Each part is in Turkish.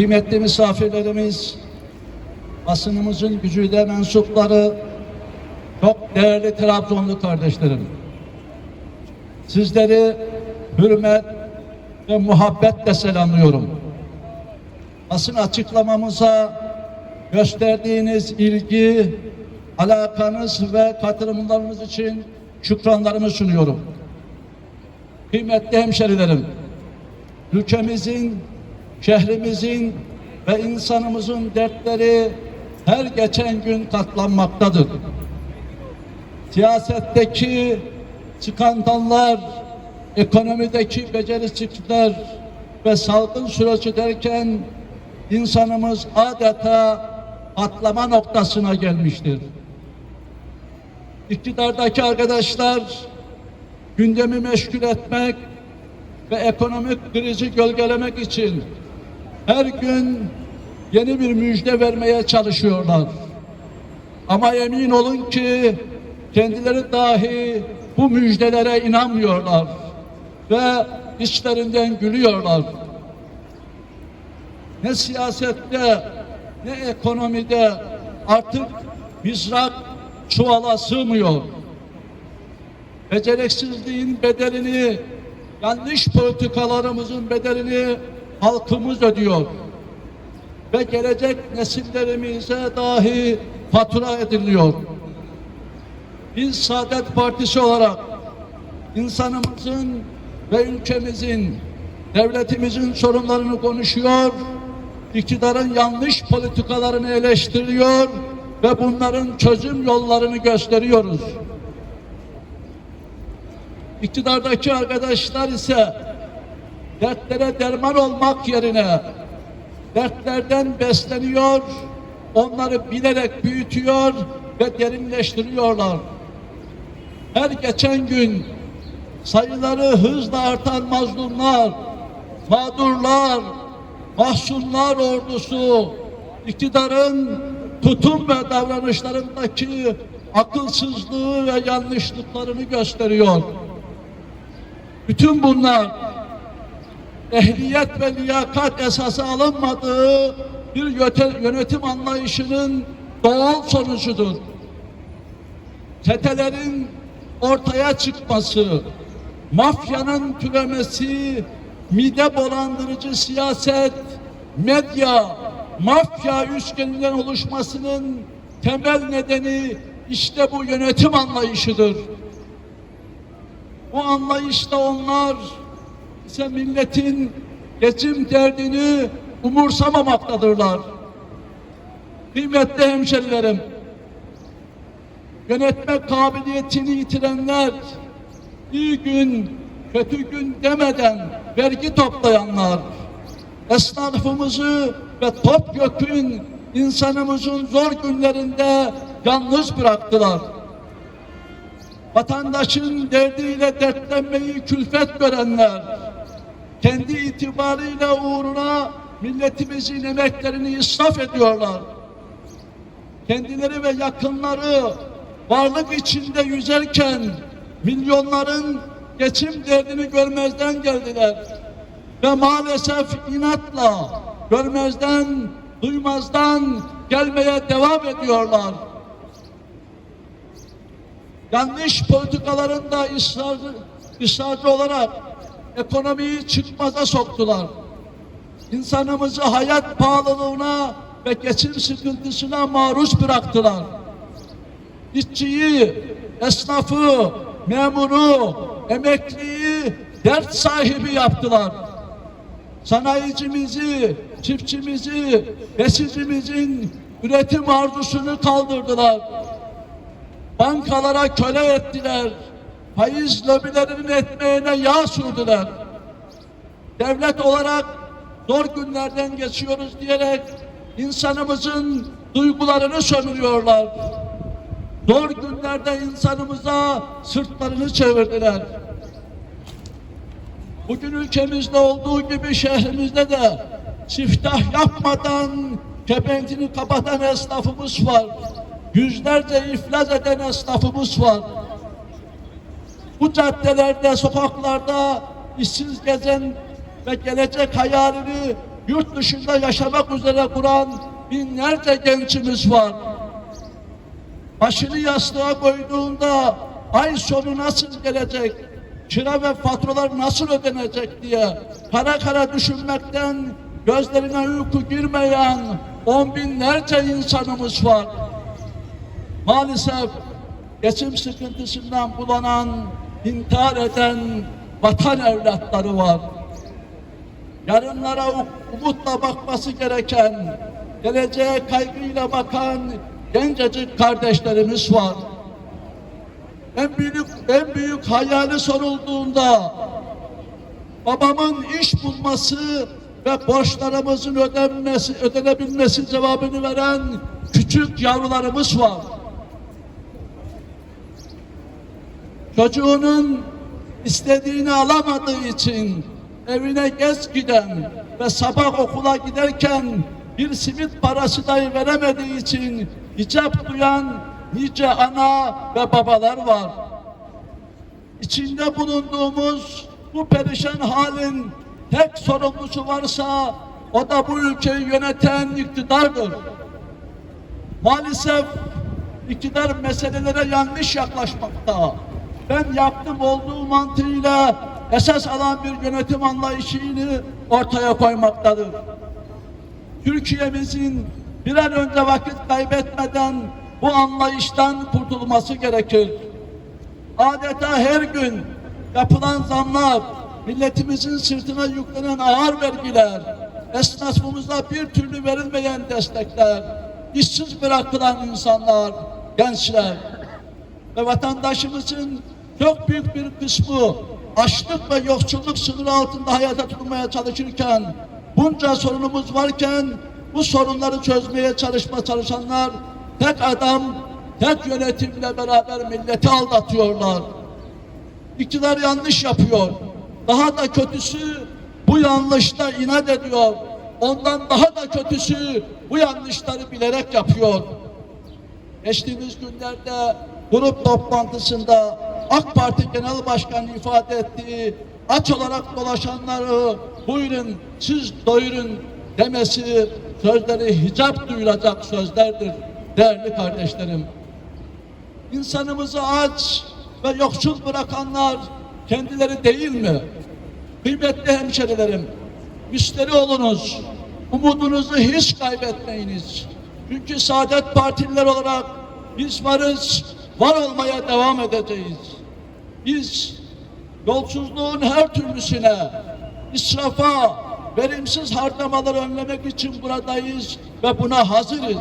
kıymetli misafirlerimiz, basınımızın gücüyle mensupları, çok değerli Trabzonlu kardeşlerim. Sizleri hürmet ve muhabbetle selamlıyorum. Basın açıklamamıza gösterdiğiniz ilgi, alakanız ve katılımlarınız için şükranlarımı sunuyorum. Kıymetli hemşerilerim, ülkemizin, şehrimizin ve insanımızın dertleri her geçen gün katlanmaktadır. Siyasetteki skandallar, ekonomideki becerisizlikler ve salgın süreci derken insanımız adeta patlama noktasına gelmiştir. İktidardaki arkadaşlar gündemi meşgul etmek ve ekonomik krizi gölgelemek için her gün yeni bir müjde vermeye çalışıyorlar. Ama emin olun ki kendileri dahi bu müjdelere inanmıyorlar ve içlerinden gülüyorlar. Ne siyasette ne ekonomide artık mizrak çuvala sığmıyor. Beceriksizliğin bedelini, yanlış politikalarımızın bedelini halkımız ödüyor. Ve gelecek nesillerimize dahi fatura ediliyor. Biz Saadet Partisi olarak insanımızın ve ülkemizin, devletimizin sorunlarını konuşuyor, iktidarın yanlış politikalarını eleştiriyor ve bunların çözüm yollarını gösteriyoruz. İktidardaki arkadaşlar ise dertlere derman olmak yerine dertlerden besleniyor, onları bilerek büyütüyor ve derinleştiriyorlar. Her geçen gün sayıları hızla artan mazlumlar, mağdurlar, mahzunlar ordusu iktidarın tutum ve davranışlarındaki akılsızlığı ve yanlışlıklarını gösteriyor. Bütün bunlar ehliyet ve liyakat esası alınmadığı bir yönetim anlayışının doğal sonucudur. Çetelerin ortaya çıkması, mafyanın türemesi, mide bulandırıcı siyaset, medya, mafya üçgeninden oluşmasının temel nedeni işte bu yönetim anlayışıdır. Bu anlayışta onlar ise milletin geçim derdini umursamaktadırlar. Kıymetli hemşerilerim, yönetme kabiliyetini yitirenler, iyi gün, kötü gün demeden vergi toplayanlar, esnafımızı ve topyekün insanımızın zor günlerinde yalnız bıraktılar. Vatandaşın derdiyle dertlenmeyi külfet görenler, kendi itibarıyla uğruna milletimizin emeklerini israf ediyorlar. Kendileri ve yakınları varlık içinde yüzerken milyonların geçim derdini görmezden geldiler. Ve maalesef inatla görmezden, duymazdan gelmeye devam ediyorlar. Yanlış politikalarında ısrarcı, ısrarcı olarak ekonomiyi çıkmaza soktular. İnsanımızı hayat pahalılığına ve geçim sıkıntısına maruz bıraktılar. İşçiyi, esnafı, memuru, emekliyi dert sahibi yaptılar. Sanayicimizi, çiftçimizi, besicimizin üretim arzusunu kaldırdılar. Bankalara köle ettiler. Faiz lobilerinin etmeğine yağ sürdüler. Devlet olarak zor günlerden geçiyoruz diyerek insanımızın duygularını sömürüyorlar. Zor günlerde insanımıza sırtlarını çevirdiler. Bugün ülkemizde olduğu gibi şehrimizde de siftah yapmadan kepenkini kapatan esnafımız var. Yüzlerce iflas eden esnafımız var. Bu caddelerde, sokaklarda işsiz gezen ve gelecek hayalini yurt dışında yaşamak üzere kuran binlerce gençimiz var. Başını yastığa koyduğunda ay sonu nasıl gelecek, kira ve faturalar nasıl ödenecek diye kara kara düşünmekten gözlerine uyku girmeyen on binlerce insanımız var. Maalesef geçim sıkıntısından bulanan, intihar eden vatan evlatları var. Yarınlara umutla bakması gereken, geleceğe kaygıyla bakan gencecik kardeşlerimiz var. En büyük en büyük hayali sorulduğunda babamın iş bulması ve borçlarımızın ödenmesi, ödenebilmesi cevabını veren küçük yavrularımız var. Çocuğunun istediğini alamadığı için evine geç giden ve sabah okula giderken bir simit parası dahi veremediği için hicap duyan nice ana ve babalar var. İçinde bulunduğumuz bu perişan halin tek sorumlusu varsa o da bu ülkeyi yöneten iktidardır. Maalesef iktidar meselelere yanlış yaklaşmakta. Ben yaptım olduğu mantığıyla esas alan bir yönetim anlayışını ortaya koymaktadır. Türkiye'mizin bir an önce vakit kaybetmeden bu anlayıştan kurtulması gerekir. Adeta her gün yapılan zamlar, milletimizin sırtına yüklenen ağır vergiler, esnafımıza bir türlü verilmeyen destekler, işsiz bırakılan insanlar, gençler ve vatandaşımızın çok büyük bir kısmı açlık ve yoksulluk sınırı altında hayata tutunmaya çalışırken bunca sorunumuz varken bu sorunları çözmeye çalışma çalışanlar tek adam, tek yönetimle beraber milleti aldatıyorlar. İktidar yanlış yapıyor. Daha da kötüsü bu yanlışta inat ediyor. Ondan daha da kötüsü bu yanlışları bilerek yapıyor. Geçtiğimiz günlerde grup toplantısında AK Parti Genel Başkanı ifade ettiği aç olarak dolaşanları buyurun siz doyurun demesi sözleri hicap duyulacak sözlerdir değerli kardeşlerim. İnsanımızı aç ve yoksul bırakanlar kendileri değil mi? Kıymetli hemşerilerim, müşteri olunuz, umudunuzu hiç kaybetmeyiniz. Çünkü Saadet Partililer olarak biz varız, var olmaya devam edeceğiz. Biz yolsuzluğun her türlüsüne, israfa, verimsiz harcamaları önlemek için buradayız ve buna hazırız.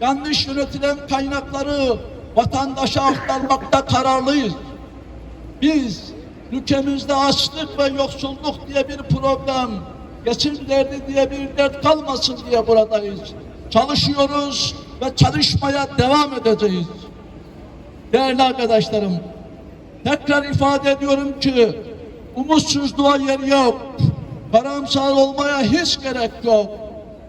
Yanlış yönetilen kaynakları vatandaşa aktarmakta kararlıyız. Biz ülkemizde açlık ve yoksulluk diye bir problem, geçim derdi diye bir dert kalmasın diye buradayız. Çalışıyoruz ve çalışmaya devam edeceğiz. Değerli arkadaşlarım, tekrar ifade ediyorum ki umutsuzluğa yer yok. Karamsar olmaya hiç gerek yok.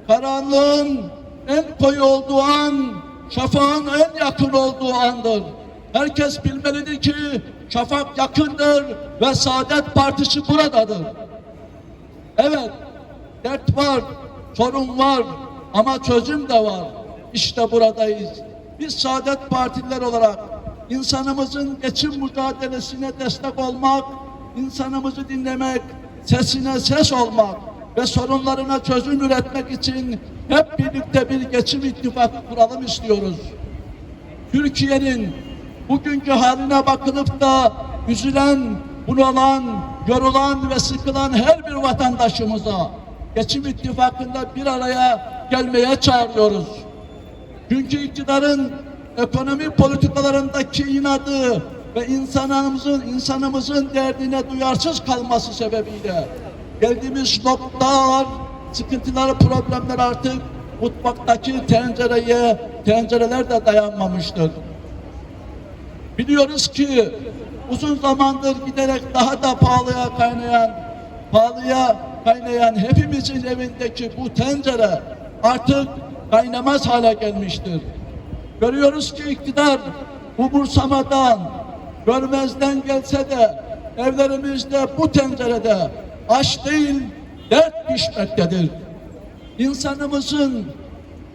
Karanlığın en koyu olduğu an, şafağın en yakın olduğu andır. Herkes bilmelidir ki şafak yakındır ve Saadet Partisi buradadır. Evet, dert var, sorun var ama çözüm de var. İşte buradayız. Biz Saadet Partililer olarak insanımızın geçim mücadelesine destek olmak, insanımızı dinlemek, sesine ses olmak ve sorunlarına çözüm üretmek için hep birlikte bir geçim ittifakı kuralım istiyoruz. Türkiye'nin bugünkü haline bakılıp da üzülen, bunalan, yorulan ve sıkılan her bir vatandaşımıza geçim ittifakında bir araya gelmeye çağırıyoruz. Çünkü iktidarın ekonomi politikalarındaki inadı ve insanımızın insanımızın derdine duyarsız kalması sebebiyle geldiğimiz noktalar, sıkıntıları, problemler artık mutfaktaki tencereye, tencereler de dayanmamıştır. Biliyoruz ki uzun zamandır giderek daha da pahalıya kaynayan, pahalıya kaynayan hepimizin evindeki bu tencere artık kaynamaz hale gelmiştir. Görüyoruz ki iktidar umursamadan, görmezden gelse de evlerimizde bu tencerede aş değil dert pişmektedir. İnsanımızın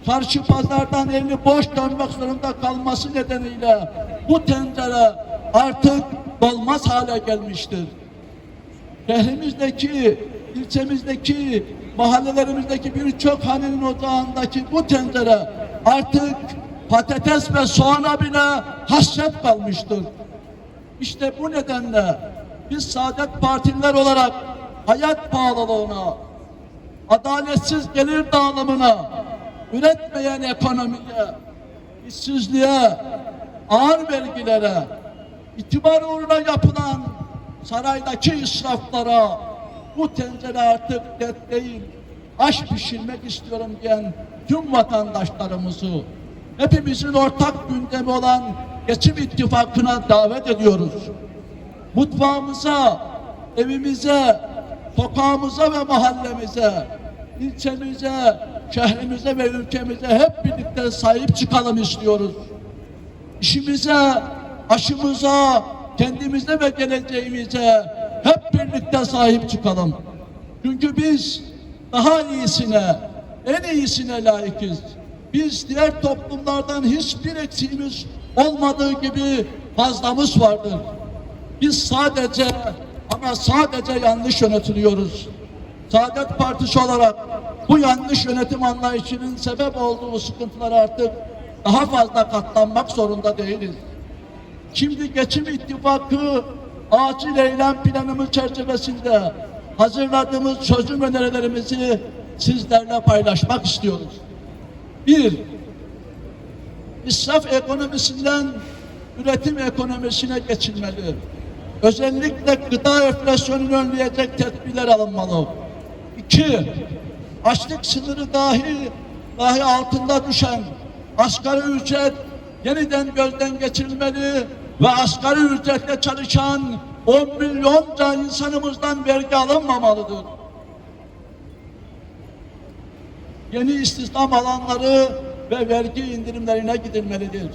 karşı pazardan elini boş dönmek zorunda kalması nedeniyle bu tencere artık dolmaz hale gelmiştir. Şehrimizdeki, ilçemizdeki, mahallelerimizdeki birçok hanenin ocağındaki bu tencere artık patates ve soğana bile hasret kalmıştır. İşte bu nedenle biz Saadet Partililer olarak hayat pahalılığına, adaletsiz gelir dağılımına, üretmeyen ekonomiye, işsizliğe, ağır vergilere, itibar uğruna yapılan saraydaki israflara bu tencere artık dert değil, aş pişirmek istiyorum diyen tüm vatandaşlarımızı hepimizin ortak gündemi olan geçim ittifakına davet ediyoruz. Mutfağımıza, evimize, sokağımıza ve mahallemize, ilçemize, şehrimize ve ülkemize hep birlikte sahip çıkalım istiyoruz. İşimize, aşımıza, kendimize ve geleceğimize hep birlikte sahip çıkalım. Çünkü biz daha iyisine, en iyisine layıkız. Biz diğer toplumlardan hiçbir eksiğimiz olmadığı gibi fazlamız vardır. Biz sadece ama sadece yanlış yönetiliyoruz. Saadet Partisi olarak bu yanlış yönetim anlayışının sebep olduğu sıkıntılara artık daha fazla katlanmak zorunda değiliz. Şimdi geçim ittifakı acil eylem planımız çerçevesinde hazırladığımız çözüm önerilerimizi sizlerle paylaşmak istiyoruz. Bir, israf ekonomisinden üretim ekonomisine geçilmeli. Özellikle gıda enflasyonunu önleyecek tedbirler alınmalı. İki, açlık sınırı dahi dahi altında düşen asgari ücret yeniden gözden geçirilmeli ve asgari ücretle çalışan 10 milyonca insanımızdan vergi alınmamalıdır. Yeni istihdam alanları ve vergi indirimlerine gidilmelidir.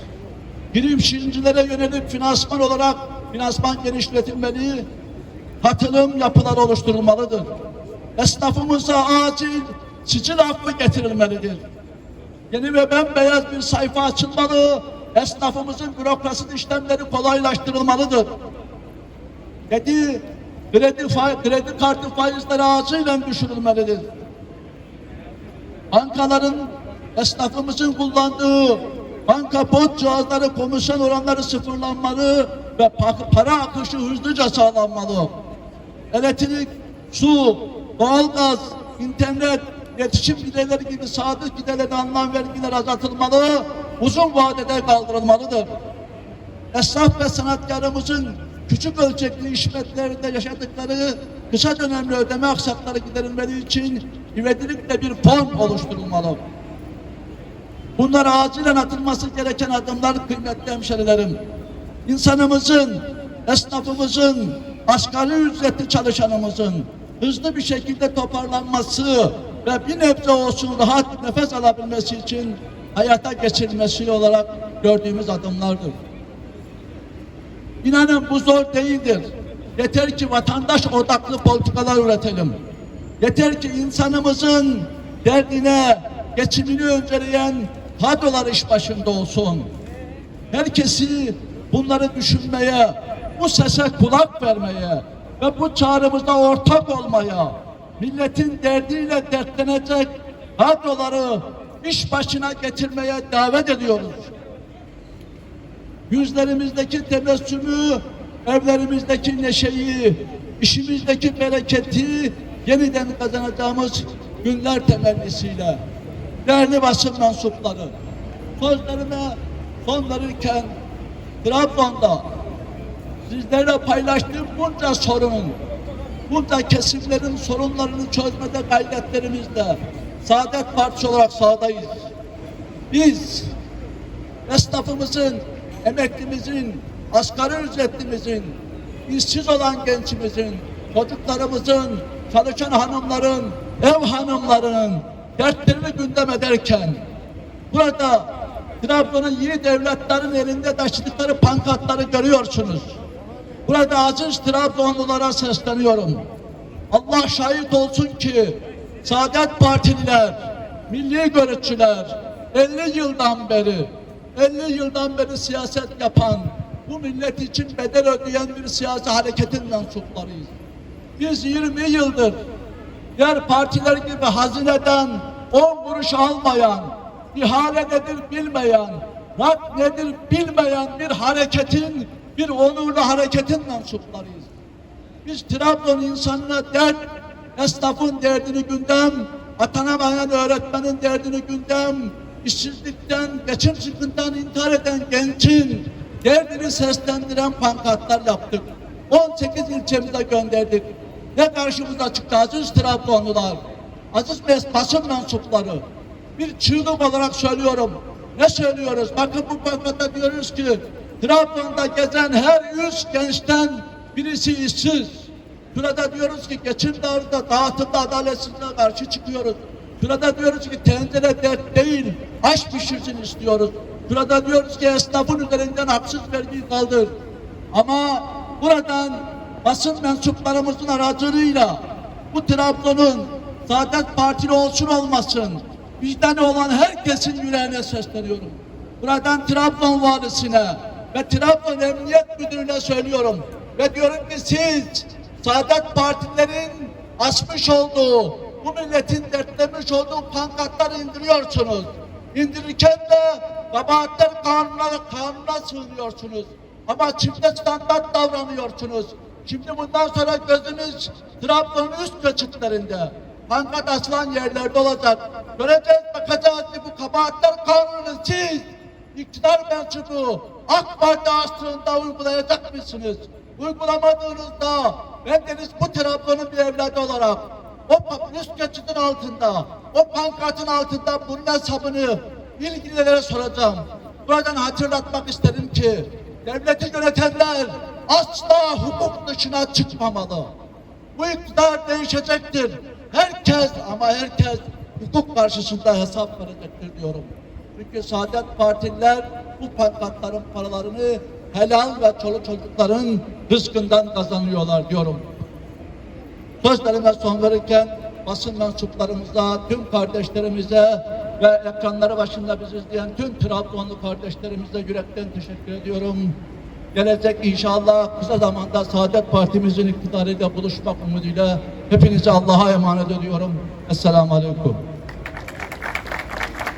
Girişimcilere yönelik finansman olarak finansman genişletilmeli, katılım yapıları oluşturulmalıdır. Esnafımıza acil sicil affı getirilmelidir. Yeni ve bembeyaz bir sayfa açılmalı, esnafımızın bürokrasi işlemleri kolaylaştırılmalıdır. Yedi, kredi, kredi kartı faizleri acilen düşürülmelidir. Bankaların esnafımızın kullandığı banka bot cihazları komisyon oranları sıfırlanmalı ve pa- para akışı hızlıca sağlanmalı. Elektrik, su, doğalgaz, internet, iletişim giderleri gibi sadık giderlerine alınan vergiler azaltılmalı, uzun vadede kaldırılmalıdır. Esnaf ve sanatkarımızın küçük ölçekli işletmelerde yaşadıkları kısa dönemli ödeme aksakları giderilmeli için ivedilikle bir fon oluşturulmalı. Bunlar acilen atılması gereken adımlar kıymetli hemşerilerim. İnsanımızın, esnafımızın, asgari ücretli çalışanımızın hızlı bir şekilde toparlanması ve bir nebze olsun rahat nefes alabilmesi için hayata geçirilmesi olarak gördüğümüz adımlardır. İnanın bu zor değildir. Yeter ki vatandaş odaklı politikalar üretelim. Yeter ki insanımızın derdine, geçimini önceleyen kadrolar iş başında olsun. Herkesi bunları düşünmeye, bu sese kulak vermeye ve bu çağrımızda ortak olmaya, milletin derdiyle dertlenecek kadroları iş başına getirmeye davet ediyoruz yüzlerimizdeki tebessümü, evlerimizdeki neşeyi, işimizdeki bereketi yeniden kazanacağımız günler temennisiyle değerli basın mensupları sözlerime son verirken Trabzon'da sizlerle paylaştığım bunca sorunun bunca kesimlerin sorunlarını çözmede gayretlerimizle Saadet Partisi olarak sahadayız. Biz esnafımızın, emeklimizin, asgari ücretlimizin, işsiz olan gençimizin, çocuklarımızın, çalışan hanımların, ev hanımlarının dertlerini gündem ederken burada Trabzon'un yiğit evlatların elinde taşıdıkları pankartları görüyorsunuz. Burada aziz Trabzonlulara sesleniyorum. Allah şahit olsun ki Saadet Partililer, milli görüşçüler 50 yıldan beri 50 yıldan beri siyaset yapan bu millet için bedel ödeyen bir siyasi hareketin mensuplarıyız. Biz 20 yıldır diğer partiler gibi hazineden 10 kuruş almayan, ihale nedir bilmeyen, rak nedir bilmeyen bir hareketin, bir onurlu hareketin mensuplarıyız. Biz Trabzon insanına dert, esnafın derdini gündem, atanamayan öğretmenin derdini gündem, işsizlikten, geçim sıkıntıdan intihar eden gençin derdini seslendiren pankartlar yaptık. 18 ilçemize gönderdik. Ne karşımıza çıktı aziz Trabzonlular, aziz basın mensupları. Bir çığlık olarak söylüyorum. Ne söylüyoruz? Bakın bu pankartta diyoruz ki Trabzon'da gezen her yüz gençten birisi işsiz. Şurada diyoruz ki geçim dağıtında, dağıtımda adaletsizliğe karşı çıkıyoruz. Şurada diyoruz ki tencere dert değil, aş pişirsin istiyoruz. Şurada diyoruz ki esnafın üzerinden haksız vergiyi kaldır. Ama buradan basın mensuplarımızın aracılığıyla bu Trabzon'un Saadet Partili olsun olmasın vicdanı olan herkesin yüreğine sesleniyorum. Buradan Trabzon valisine ve Trabzon Emniyet Müdürü'ne söylüyorum. Ve diyorum ki siz Saadet Partilerin asmış olduğu, bu milletin dertlemiş olduğu pankartları indiriyorsunuz. İndirirken de kabahatler kanuna, kanuna sığınıyorsunuz. Ama çifte standart davranıyorsunuz. Şimdi bundan sonra gözünüz Trabzon'un üst geçitlerinde. Pankart asılan yerlerde olacak. Göreceğiz, bakacağız ki bu kabahatler kanunu siz iktidar mensubu AK Parti aslında uygulayacak mısınız? Uygulamadığınızda bendeniz bu Trabzon'un bir evladı olarak o üst geçidin altında, o pankartın altında bunun hesabını ilgililere soracağım. Buradan hatırlatmak isterim ki devleti yönetenler asla hukuk dışına çıkmamalı. Bu iktidar değişecektir. Herkes ama herkes hukuk karşısında hesap verecektir diyorum. Çünkü Saadet Partililer bu pankartların paralarını helal ve çoluk çocukların rızkından kazanıyorlar diyorum. Sözlerime son verirken basın mensuplarımıza, tüm kardeşlerimize ve ekranları başında bizi izleyen tüm Trabzonlu kardeşlerimize yürekten teşekkür ediyorum. Gelecek inşallah kısa zamanda Saadet Partimizin iktidarıyla buluşmak umuduyla hepinizi Allah'a emanet ediyorum. Esselamu Aleyküm.